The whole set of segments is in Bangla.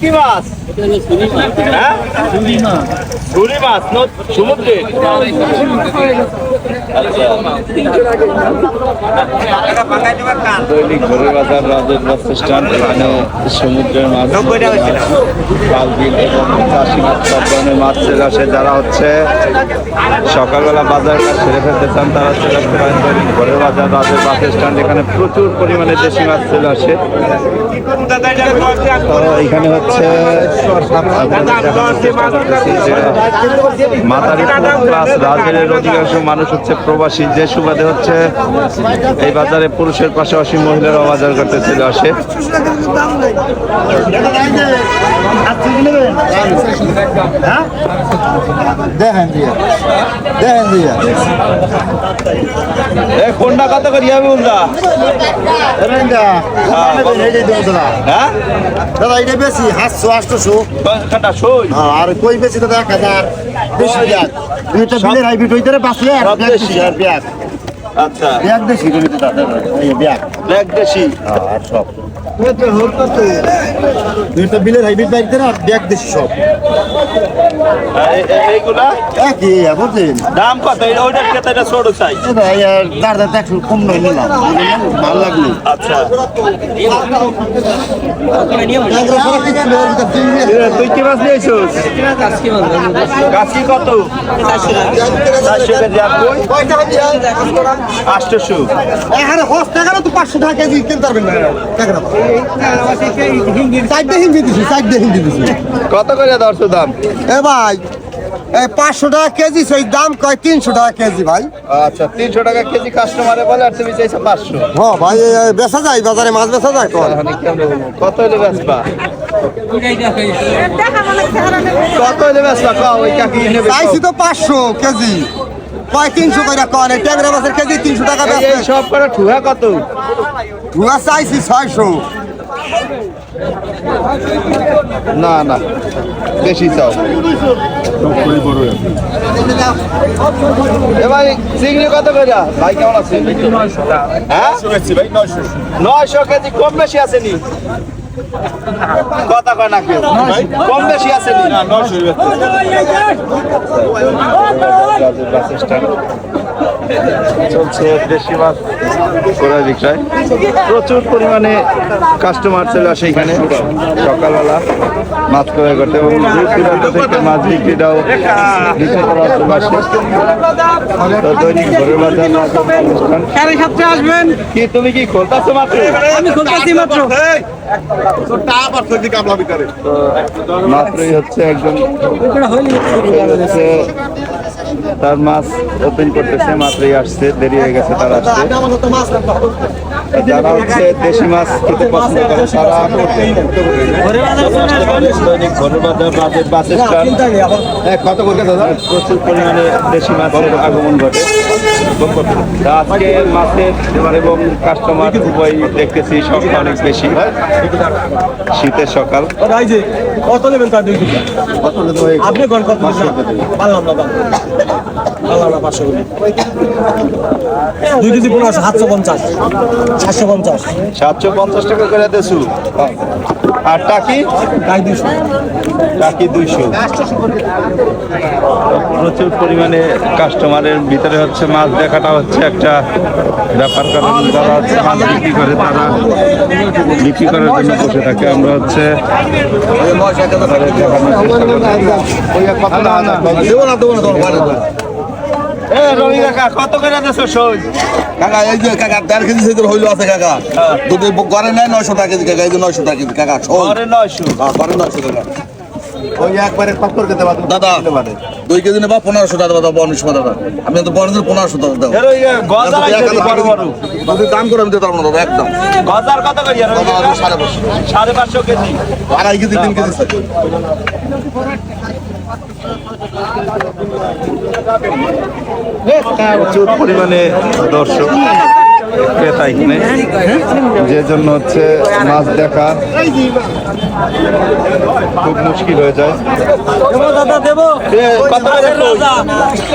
কি মাছ? হ্যাঁ? মাছ সমুদ্রে। দৈনিক ঘরের বাজার রাজের বাস স্ট্যান্ড এখানে সমুদ্রের মাছ পাল বিল এবং চাষি মাছ সব ধরনের মাছ চলে আসে। যারা হচ্ছে সকালবেলা বাজার ছেড়ে ফেলতে চান তারা চলে আসতে পারেন দৈনিক ঘরের বাজার রাজের বাস স্ট্যান্ড এখানে প্রচুর পরিমাণে দেশি মাছ চলে আসে। এখানে হচ্ছে মাতারি প্লাস রাজের অধিকাংশ মানুষ হচ্ছে প্রবাসী। যে সুবাদে হচ্ছে এই বাজারে পুরুষের পাশাপাশি মহিলারাও বাজার করতে চলে আসে। দেখেন দিয়া। দেখেন দিয়া। এ কোনটা কত করি আমি বলদা হ্যাঁ? দাদা এটা বেশি। হাতশো আটশোশো সই আর কই বেশি দাদা? এক হাজার। বেশি ব্যাগ এটা বিলের হাইব্রিড হইতে বাঁচলে। আর ব্যাগ। আচ্ছা। ব্যাগ দেশি দাদা ব্যাগ। ব্যাগ দেশি। আর সব। দুইটা বিলের হাইব্রিড বাইক দেন আর ব্যাগ দেশি সব। আর এ- এ- এইগুলা একই বুঝলেন? দাম কত? ওইটার ক্ষেত্রে এটা ছোট চাই দাদা আর দাঁড় দাঁড় কম নয় নিলাম। ভালো লাগল। আচ্ছা। তুই কি মাছ নিয়েছিস গাছি কত? চারশো কেজি আর আটশোশো এখানে হস টাকা তো পাঁচশো টাকা কেজি কিনতে পারবেন না। চারটে হিন্দি দিছি চারটে হিন্দি দিছি। কত করে দর্শ দাম? এ ভাই এই পাঁচশো টাকা কেজি সেই দাম কয় তিনশো টাকা কেজি ভাই। আচ্ছা তিনশো টাকা কেজি কাস্টমারে বলে আর তুমি চাইছো পাঁচশো। হ ভাই বেচা যায় বাজারে মাছ বেচা যায় কত হলে বেচবা? কত হলে বেচবা? কও ওই কাকি চাইছি তো পাঁচশো কেজি। কয় তিনশো করে কয়? ট্যাংরা মাছের কেজি তিনশো টাকা এই- বেচে সব করে ঠুহা কত? ধোয়া চাইছি ছয়শো। না না বেশি চাও। এবার চিংড়ি কত করে? ভাই কেমন আছে? হ্যাঁ? নয়শো কেজি কম বেশি আছে নি? কথা কয় না কেউ? কম বেশি আছে নি? চলছে দেশি মাছ ক্রয় বিক্রয়। প্রচুর পরিমাণে কাস্টমার চলে আসে এখানে। সকালবেলা মাছ ক্রয় করতে এবং দূর দূরান্ত থেকে মাছ বিক্রিটাও বিক্রি করা আসে। দৈনিক ঘরের বাজার মাছ আসবেন? কি তুমি কি খোলতাছো মাত্র? আমি খুলতেছি মাত্র। তো মাত্রই হচ্ছে একজন তার মাছ ওপেন করতেছে মাত্রই আসছে দেরি হয়ে গেছে তার আসছে। যারা হচ্ছে দেশি মাছ খেতে পছন্দ করে তারা দৈনিক ঘরের বাজার বাজেট বাস কত করে দাদা? প্রচুর পরিমাণে দেশি মাছের আগমন ঘটে। আজকে মাছের এবং কাস্টমার উভয় দেখতেছি সংখ্যা অনেক বেশি। শীতের সকাল। কত নেবেন তার দুই আপনি কোন কত পারলাম না পারলাম না পাঁচশো দুই কেজি পনেরোশো সাতশো পঞ্চাশ। সাতশো পঞ্চাশ। সাতশো পঞ্চাশ টাকা করে আর টাকি? গাই দুইশো। টাকি দুইশো। প্রচুর পরিমাণে কাস্টমারের ভিতরে হচ্ছে মাছ দেখাটা হচ্ছে একটা ব্যাপার কারণ যারা হচ্ছে মাছ বিক্রি করে তারা বিক্রি করার জন্য বসে থাকে। আমরা হচ্ছে কত করে দেছো কাকা এই যে কাকা দেড় কেজি সেদিন হইল আছে কাকা যদি ঘরে নেয় নয়শো টাকা। কেজি কাকা এই যে নয়শো টাকা। কেজি কাকা নয়শো নয়শো ওই একবারে দাদা দুই কেজি নেবা পনেরোশো টাকা দাদা বনের সময় দাদা আমি তো বনের পনেরোশো টাকা দাও। যদি দাম করে আমি দিতে পারব না দাদা একদম। আমি সাড়ে পাঁচশো। সাড়ে পাঁচশো কেজি। আড়াই কেজি তিন কেজি। প্রচুর পরিমাণে দর্শক। ক্রেতা এখানে। যে জন্য হচ্ছে মাছ দেখা খুব মুশকিল হয়ে যায়। দাদা দেবো। এ, কত করে কই?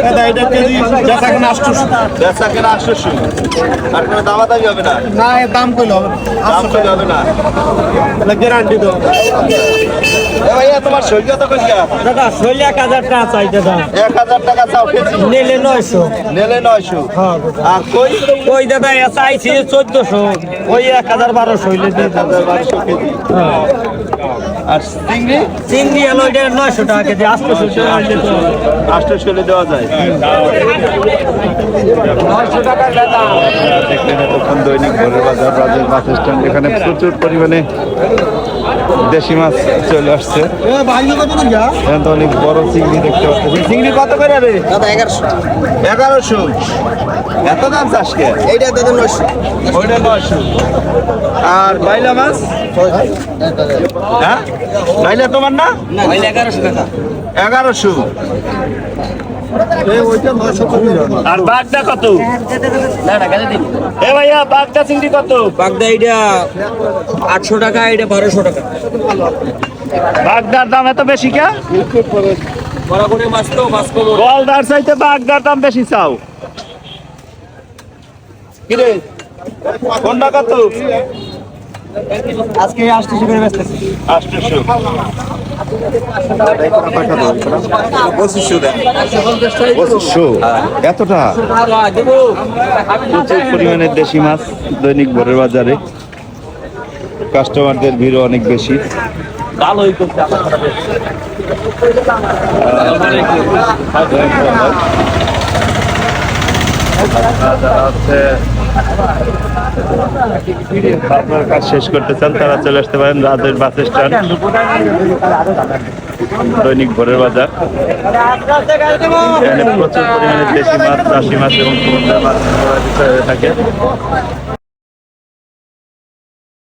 দাদা, এটা কেজি বেচা কেনা আটশোশো। বেচা কেনা আটশোশো। আর কোনো দামাদামি হবে না। না দাম কইলো হবে না। গ্যারান্টি তো তোমার কইয়া দাদা টাকা চাই দাদা। চাও কেজি? নিলে নেলে হ্যাঁ আর কই? দাদা এ চাইছি ওই হইলে আর চিংড়ি? চিংড়ি কেজি হইলে দেওয়া যায়। দেখলেন এতক্ষণ দৈনিক ভোরের বাজার রাজের বাস স্ট্যান্ড এখানে প্রচুর পরিমাণে দেশি মাছ চলে আসছে। এখানে তো অনেক বড় চিংড়ি দেখতে পাচ্ছি। চিংড়ি কত করে রে? দাদা এগারোশো। এগারোশো? এত দাম চাষকে? এইটা দাদা নয়শো। ওইটা নয়শো। আর বাইলা মাছ? হ্যাঁ? বাইলা তোমার না? এগারোশো টাকা। এগারোশো। আর বাগদা কত? না না এ ভাইয়া বাগদা চিংড়ি কত? বাগদা এইটা আটশো টাকা এটা বারোশো টাকা। বাগদার দাম এত বেশি কে? বড় করে মাছ তো মাছ কম। গলদার চাইতে বাগদার দাম বেশি চাও। কিরে? কোনটা কত? আজকে আটশো করে বেচতেছি। আটশোশো এতটা? প্রচুর পরিমাণে দেশি মাছ দৈনিক ভোরের বাজারে। কাস্টমারদের ভিড় অনেক বেশি। ভালোই হচ্ছে আপনার কাজ শেষ করতে চান, তারা চলে আসতে পারেন রাজের বাস স্ট্যান্ড। দৈনিক ভোরের বাজার। এখানে প্রচুর পরিমাণে দেশি মাছ চাষি মাছ এবং সমুদ্রের মাছ থাকে।